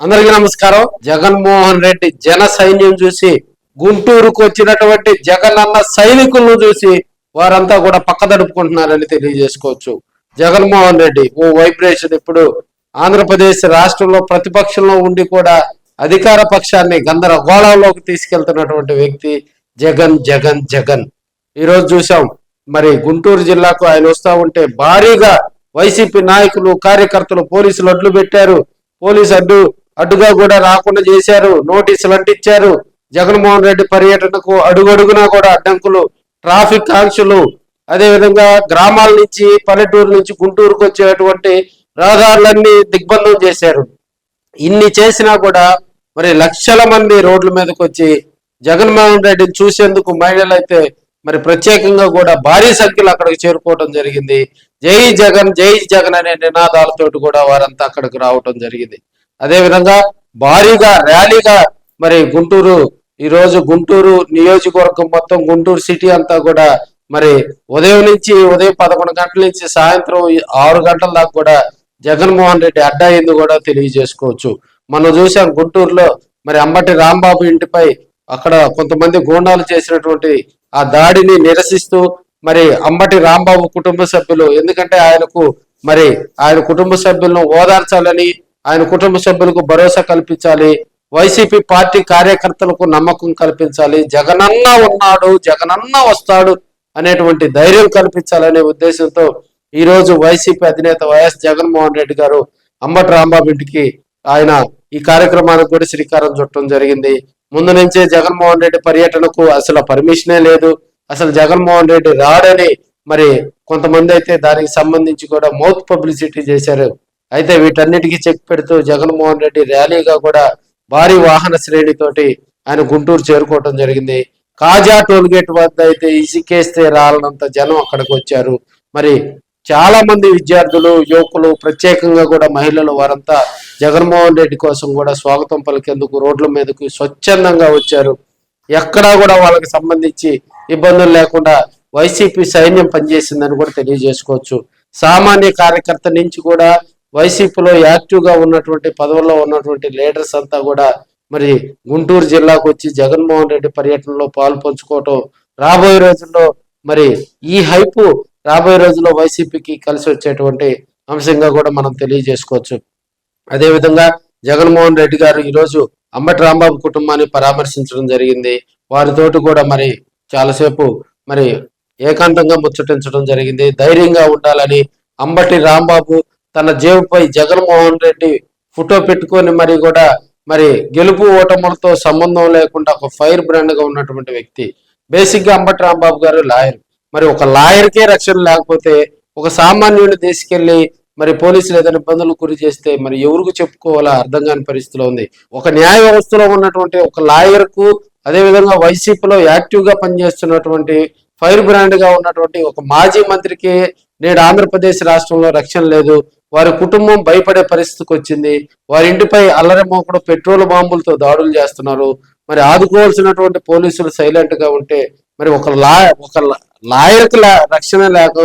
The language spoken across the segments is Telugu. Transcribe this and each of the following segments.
అందరికీ నమస్కారం. జగన్మోహన్ రెడ్డి జన సైన్యం చూసి గుంటూరుకు వచ్చినటువంటి జగన్ అన్న సైనికులను చూసి వారంతా కూడా పక్కదడుపుకుంటున్నారని తెలియజేసుకోవచ్చు. జగన్మోహన్ రెడ్డి ఓ వైబ్రేషన్ ఇప్పుడు ఆంధ్రప్రదేశ్ రాష్ట్రంలో ప్రతిపక్షంలో ఉండి కూడా అధికార పక్షాన్ని గందరగోళంలోకి తీసుకెళ్తున్నటువంటి వ్యక్తి జగన్ జగన్ జగన్. ఈరోజు చూసాం మరి గుంటూరు జిల్లాకు ఆయన వస్తా ఉంటే భారీగా వైసీపీ నాయకులు కార్యకర్తలు పోలీసులు అడ్లు పెట్టారు పోలీసు అడ్డు అడ్డుగా కూడా రాకుండా చేశారు. నోటీసులు అంటించారు. జగన్మోహన్ రెడ్డి పర్యటనకు అడుగడుగునా కూడా అడ్డంకులు ట్రాఫిక్ ఆంక్షలు అదేవిధంగా గ్రామాల నుంచి పల్లెటూరు నుంచి గుంటూరుకు వచ్చేటువంటి రహదారులన్నీ దిగ్బంధం చేశారు. ఇన్ని చేసినా కూడా మరి లక్షల మంది రోడ్ల మీదకి వచ్చి జగన్మోహన్ రెడ్డిని చూసేందుకు మహిళలు అయితే మరి ప్రత్యేకంగా కూడా భారీ సంఖ్యలో అక్కడికి చేరుకోవడం జరిగింది. జై జగన్ జై జగన్ అనే నినాదాలతోటి కూడా వారంతా అక్కడికి రావటం జరిగింది. అదే విధంగా భారీగా ర్యాలీగా మరి గుంటూరు ఈరోజు గుంటూరు నియోజకవర్గం మొత్తం గుంటూరు సిటీ అంతా కూడా మరి ఉదయం నుంచి ఉదయం పదకొండు గంటల నుంచి సాయంత్రం ఆరు గంటల దాకా కూడా జగన్మోహన్ రెడ్డి అడ్డా అయింది కూడా తెలియజేసుకోవచ్చు. మనం చూసాం గుంటూరులో మరి అంబటి రాంబాబు ఇంటిపై అక్కడ కొంతమంది గూండాలు చేసినటువంటి ఆ దాడిని నిరసిస్తూ మరి అంబటి రాంబాబు కుటుంబ సభ్యులు ఎందుకంటే ఆయనకు మరి ఆయన కుటుంబ సభ్యులను ఓదార్చాలని ఆయన కుటుంబ సభ్యులకు భరోసా కల్పించాలి. వైసీపీ పార్టీ కార్యకర్తలకు నమ్మకం కల్పించాలి. జగనన్న ఉన్నాడు జగనన్న వస్తాడు అనేటువంటి ధైర్యం కల్పించాలనే ఉద్దేశంతో ఈ రోజు వైసీపీ అధినేత వైఎస్ జగన్మోహన్ రెడ్డి గారు అంబటి రాంబాబు ఇంటికి ఆయన ఈ కార్యక్రమానికి కూడా శ్రీకారం చుట్టడం జరిగింది. ముందు నుంచే జగన్మోహన్ రెడ్డి పర్యటనకు అసలు పర్మిషనే లేదు. అసలు జగన్మోహన్ రెడ్డి రాడని మరి కొంతమంది అయితే దానికి సంబంధించి కూడా మౌత్ పబ్లిసిటీ చేశారు. అయితే వీటన్నిటికీ చెక్ పెడుతూ జగన్మోహన్ రెడ్డి ర్యాలీగా కూడా భారీ వాహన శ్రేణితోటి ఆయన గుంటూరు చేరుకోవటం జరిగింది. కాజా టోల్గేట్ వద్ద అయితే ఇసికేస్తే రాలనంత జనం అక్కడికి వచ్చారు. మరి చాలా మంది విద్యార్థులు యువకులు ప్రత్యేకంగా కూడా మహిళలు వారంతా జగన్మోహన్ రెడ్డి కోసం కూడా స్వాగతం పలికేందుకు రోడ్ల మీదకు స్వచ్ఛందంగా వచ్చారు. ఎక్కడా కూడా వాళ్ళకి సంబంధించి ఇబ్బందులు లేకుండా వైసీపీ సైన్యం పనిచేసిందని కూడా తెలియజేసుకోవచ్చు. సామాన్య కార్యకర్త నుంచి కూడా వైసీపీలో యాక్టివ్గా ఉన్నటువంటి పదవుల్లో ఉన్నటువంటి లీడర్స్ అంతా కూడా మరి గుంటూరు జిల్లాకు వచ్చి జగన్మోహన్ రెడ్డి పర్యటనలో పాలు పంచుకోవటం రాబోయే రోజుల్లో మరి ఈ హైపు రాబోయే రోజుల్లో వైసీపీకి కలిసి వచ్చేటువంటి అంశంగా కూడా మనం తెలియజేసుకోవచ్చు. అదేవిధంగా జగన్మోహన్ రెడ్డి గారు ఈరోజు అంబటి రాంబాబు కుటుంబాన్ని పరామర్శించడం జరిగింది. వారితోటి కూడా మరి చాలాసేపు మరి ఏకాంతంగా ముచ్చటించడం జరిగింది. ధైర్యంగా ఉండాలని అంబటి రాంబాబు తన జేబుపై జగన్మోహన్ రెడ్డి ఫోటో పెట్టుకొని మరి కూడా మరి గెలుపు ఓటములతో సంబంధం లేకుండా ఒక ఫైర్ బ్రాండ్గా ఉన్నటువంటి వ్యక్తి. బేసిక్గా అంబటి రాంబాబు గారు లాయర్. మరి ఒక లాయర్కే రక్షణ లేకపోతే ఒక సామాన్యుడిని తీసుకెళ్ళి మరి పోలీసులు ఏదైనా ఇబ్బందులు గురి చేస్తే మరి ఎవరికి చెప్పుకోవాలో అర్థం కాని పరిస్థితిలో ఉంది. ఒక న్యాయ వ్యవస్థలో ఉన్నటువంటి ఒక లాయర్కు అదే విధంగా వైసీపీలో యాక్టివ్గా పనిచేస్తున్నటువంటి ఫైర్ బ్రాండ్గా ఉన్నటువంటి ఒక మాజీ మంత్రికి నేడు ఆంధ్రప్రదేశ్ రాష్ట్రంలో రక్షణ లేదు. వారి కుటుంబం భయపడే పరిస్థితికి వచ్చింది. వారి ఇంటిపై అల్లరమోకుడు పెట్రోల్ బాంబులతో దాడులు చేస్తున్నారు. మరి ఆదుకోవాల్సినటువంటి పోలీసులు సైలెంట్గా ఉంటే మరి ఒక లా ఒక లాయర్కి రక్షణ లేక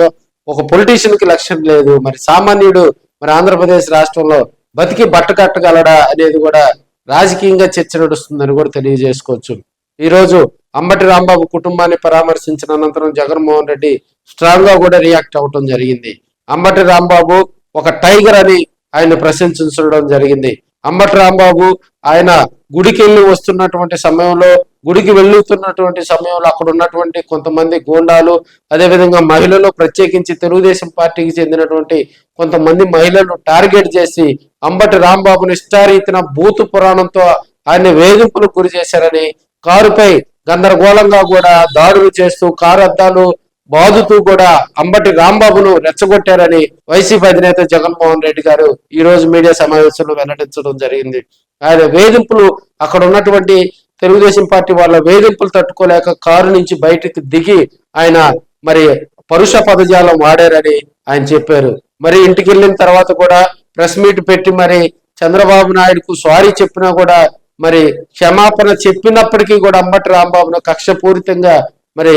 ఒక పొలిటీషియన్కి లక్ష్యం లేదు. మరి సామాన్యుడు మరి ఆంధ్రప్రదేశ్ రాష్ట్రంలో బతికి బట్ట కట్టగలడా అనేది కూడా రాజకీయంగా చర్చ నడుస్తుందని కూడా తెలియజేసుకోవచ్చు. ఈ రోజు అంబటి రాంబాబు కుటుంబాన్ని పరామర్శించిన అనంతరం జగన్మోహన్ రెడ్డి స్ట్రాంగ్గా కూడా రియాక్ట్ అవ్వటం జరిగింది. అంబటి రాంబాబు ఒక టైగర్ అని ఆయన ప్రశంసించడం జరిగింది. అంబటి రాంబాబు ఆయన గుడికి వెళ్ళి వస్తున్నటువంటి సమయంలో గుడికి వెళ్తున్నటువంటి సమయంలో అక్కడ ఉన్నటువంటి కొంతమంది గూండాలు అదేవిధంగా మహిళలు ప్రత్యేకించి తెలుగుదేశం పార్టీకి చెందినటువంటి కొంతమంది మహిళలు టార్గెట్ చేసి అంబటి రాంబాబుని ఇష్టారీతిన బూతు పురాణంతో ఆయన వేధింపులకు గురి చేశారని కారుపై గందరగోళంగా కూడా దాడులు చేస్తూ కారు అద్దాలు బాదుతూ కూడా అంబటి రాంబాబును రెచ్చగొట్టారని వైసీపీ అధినేత జగన్మోహన్ రెడ్డి గారు ఈ రోజు మీడియా సమావేశంలో వెల్లడించడం జరిగింది. ఆయన వేధింపులు అక్కడ ఉన్నటువంటి తెలుగుదేశం పార్టీ వాళ్ళ వేధింపులు తట్టుకోలేక కారు నుంచి బయటకు దిగి ఆయన మరి పరుష పదజాలం వాడారని ఆయన చెప్పారు. మరి ఇంటికి వెళ్ళిన తర్వాత కూడా ప్రెస్ మీట్ పెట్టి మరి చంద్రబాబు నాయుడుకు సారీ చెప్పినా కూడా మరి క్షమాపణ చెప్పినప్పటికీ కూడా అంబటి రాంబాబును కక్షపూరితంగా మరి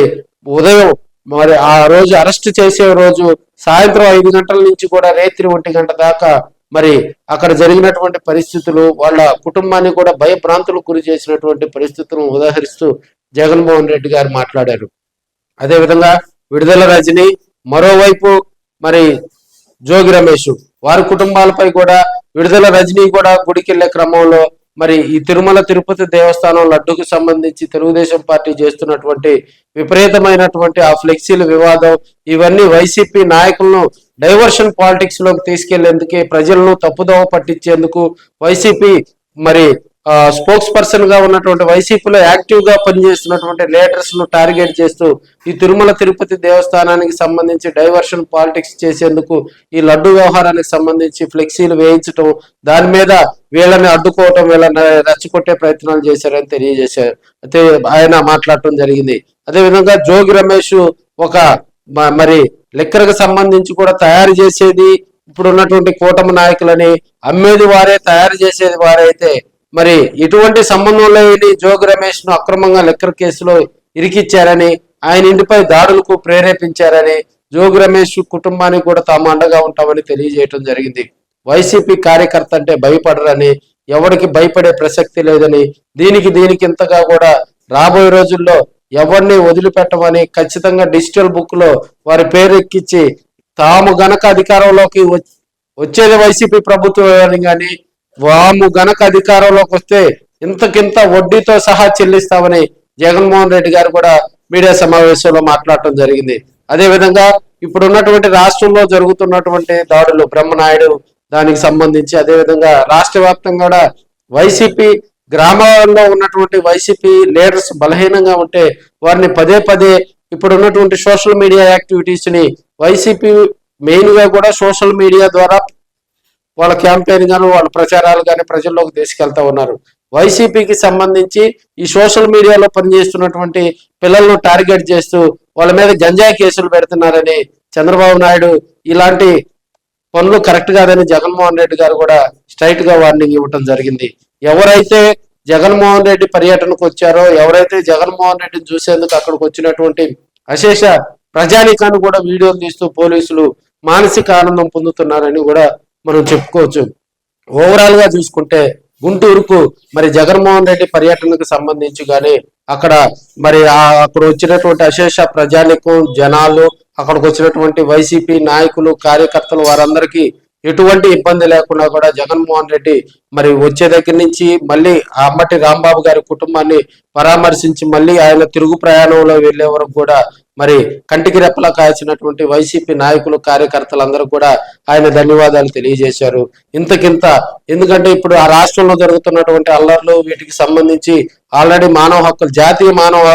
ఉదయం మరి ఆ రోజు అరెస్ట్ చేసే రోజు సాయంత్రం ఐదు గంటల నుంచి కూడా రేత్రి ఒంటి గంట దాకా మరి అక్కడ జరిగినటువంటి పరిస్థితులు వాళ్ళ కుటుంబాన్ని కూడా భయభ్రాంతులకు గురి చేసినటువంటి పరిస్థితులను ఉదాహరిస్తూ జగన్మోహన్ రెడ్డి గారు మాట్లాడారు. అదేవిధంగా విడుదల రజని మరోవైపు మరి జోగి రమేష్ వారి కుటుంబాలపై కూడా విడుదల రజనీ కూడా గుడికెళ్ళే క్రమంలో మరి ఈ తిరుమల తిరుపతి దేవస్థానం లడ్డుకు సంబంధించి తెలుగుదేశం పార్టీ చేస్తున్నటువంటి విపరీతమైనటువంటి ఆ ఫ్లెక్సీల వివాదం ఇవన్నీ వైసీపీ నాయకులను డైవర్షన్ పాలిటిక్స్లోకి తీసుకెళ్ళేందుకే ప్రజలను తప్పుదోవ పట్టించేందుకు వైసీపీ మరి స్పోక్స్ పర్సన్గా ఉన్నటువంటి వైసీపీలో యాక్టివ్గా పనిచేస్తున్నటువంటి లీడర్స్ను టార్గెట్ చేస్తూ ఈ తిరుమల తిరుపతి దేవస్థానానికి సంబంధించి డైవర్షన్ పాలిటిక్స్ చేసేందుకు ఈ లడ్డు వ్యవహారానికి సంబంధించి ఫ్లెక్సీలు వేయించడం దాని మీద వీళ్ళని అడ్డుకోవటం వీళ్ళని రెచ్చగొట్టే ప్రయత్నాలు చేశారని తెలియజేశారు. అయితే ఆయన మాట్లాడటం జరిగింది. అదేవిధంగా జోగి రమేష్ ఒక మ- మరి లిక్కర్కి సంబంధించి కూడా తయారు చేసేది ఇప్పుడు ఉన్నటువంటి కూటమి నాయకులని అమ్మేది వారే తయారు చేసేది వారైతే మరి ఎటువంటి సంబంధం లేని జోగి రమేష్ను అక్రమంగా లెక్కర్ కేసులో ఇరికిచ్చారని ఆయన ఇంటిపై దాడులకు ప్రేరేపించారని జోగి రమేష్ కుటుంబానికి కూడా తాము అండగా ఉంటామని తెలియజేయటం జరిగింది. వైసీపీ కార్యకర్త అంటే భయపడరని ఎవరికి భయపడే ప్రసక్తి లేదని దీనికి దీనికి ఇంతగా కూడా రాబోయే రోజుల్లో ఎవరిని వదిలిపెట్టమని ఖచ్చితంగా డిజిటల్ బుక్లో వారి పేరు ఎక్కించి తాము గనక అధికారంలోకి వచ్చేది వైసీపీ ప్రభుత్వం కానీ వాము గనక అధికారంలోకి వస్తే ఇంతకింత వడ్డీతో సహా చెల్లిస్తామని జగన్మోహన్ రెడ్డి గారు కూడా మీడియా సమావేశంలో మాట్లాడటం జరిగింది. అదేవిధంగా ఇప్పుడున్నటువంటి రాష్ట్రంలో జరుగుతున్నటువంటి దాడులు బ్రహ్మనాయుడు దానికి సంబంధించి అదే విధంగా రాష్ట్ర వ్యాప్తంగా కూడా వైసీపీ గ్రామాల్లో ఉన్నటువంటి వైసీపీ లీడర్స్ బలహీనంగా ఉంటే వారిని పదే పదే ఇప్పుడున్నటువంటి సోషల్ మీడియా యాక్టివిటీస్ని వైసీపీ మెయిన్గా కూడా సోషల్ మీడియా ద్వారా వాళ్ళ క్యాంపెయిన్ గాను వాళ్ళ ప్రచారాలు కానీ ప్రజల్లోకి తీసుకెళ్తా ఉన్నారు. వైసీపీకి సంబంధించి ఈ సోషల్ మీడియాలో పనిచేస్తున్నటువంటి పిల్లలను టార్గెట్ చేస్తూ వాళ్ళ మీద గంజాయి కేసులు పెడుతున్నారని చంద్రబాబు నాయుడు ఇలాంటి పనులు కరెక్ట్ కాదని జగన్మోహన్ రెడ్డి గారు కూడా స్ట్రైట్గా వార్నింగ్ ఇవ్వటం జరిగింది. ఎవరైతే జగన్మోహన్ రెడ్డి పర్యటనకు వచ్చారో ఎవరైతే జగన్మోహన్ రెడ్డిని చూసేందుకు అక్కడికి వచ్చినటువంటి అశేష ప్రజానికాన్ని కూడా వీడియోలు తీస్తూ పోలీసులు మానసిక ఆనందం పొందుతున్నారని కూడా మనం చెప్పుకోవచ్చు. ఓవరాల్గా చూసుకుంటే గుంటూరుకు మరి జగన్మోహన్ రెడ్డి పర్యటనకు సంబంధించి కానీ అక్కడ మరి అక్కడ వచ్చినటువంటి అశేష ప్రజానికం జనాలు అక్కడికి వచ్చినటువంటి వైసీపీ నాయకులు కార్యకర్తలు వారందరికీ ఎటువంటి ఇబ్బంది లేకుండా కూడా జగన్మోహన్ రెడ్డి మరి వచ్చే దగ్గర నుంచి మళ్ళీ అమ్మటి రాంబాబు గారి కుటుంబాన్ని పరామర్శించి మళ్ళీ ఆయన తిరుగు ప్రయాణంలో వెళ్ళే వరకు కూడా మరి కంటికి రెప్పలా కాల్చినటువంటి వైసీపీ నాయకులు కార్యకర్తలందరూ కూడా ఆయన ధన్యవాదాలు తెలియజేశారు. ఇంతకింత ఎందుకంటే ఇప్పుడు ఆ రాష్ట్రంలో జరుగుతున్నటువంటి అల్లర్లు వీటికి సంబంధించి ఆల్రెడీ మానవ హక్కులు జాతీయ మానవ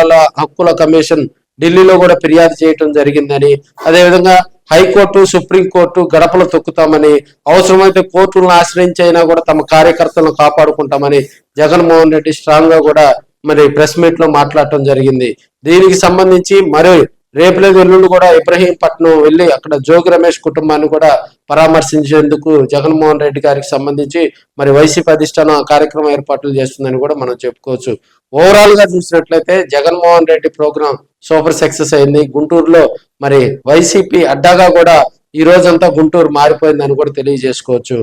హక్కుల కమిషన్ ఢిల్లీలో కూడా ఫిర్యాదు చేయటం జరిగిందని అదేవిధంగా హైకోర్టు సుప్రీంకోర్టు గడపలు తొక్కుతామని అవసరమైతే కోర్టులను ఆశ్రయించి అయినా కూడా తమ కార్యకర్తలను కాపాడుకుంటామని జగన్మోహన్ రెడ్డి స్ట్రాంగ్గా కూడా మరి ప్రెస్ మీట్లో మాట్లాడటం జరిగింది. దీనికి సంబంధించి మరి రేపు లేదు ఎల్లుండి కూడా ఇబ్రహీంపట్నం వెళ్ళి అక్కడ జోగి రమేష్ కుటుంబాన్ని కూడా పరామర్శించేందుకు జగన్మోహన్ రెడ్డి గారికి సంబంధించి మరి వైసీపీ అధిష్టానం ఆ కార్యక్రమం ఏర్పాట్లు చేస్తుందని కూడా మనం చెప్పుకోవచ్చు. ఓవరాల్గా చూసినట్లయితే Jaganmohan Reddy program super success అయింది. గుంటూరులో మరి వైసీపీ అడ్డాగా కూడా ఈ రోజంతా గుంటూరు మారిపోయిందని కూడా తెలియజేసుకోవచ్చు.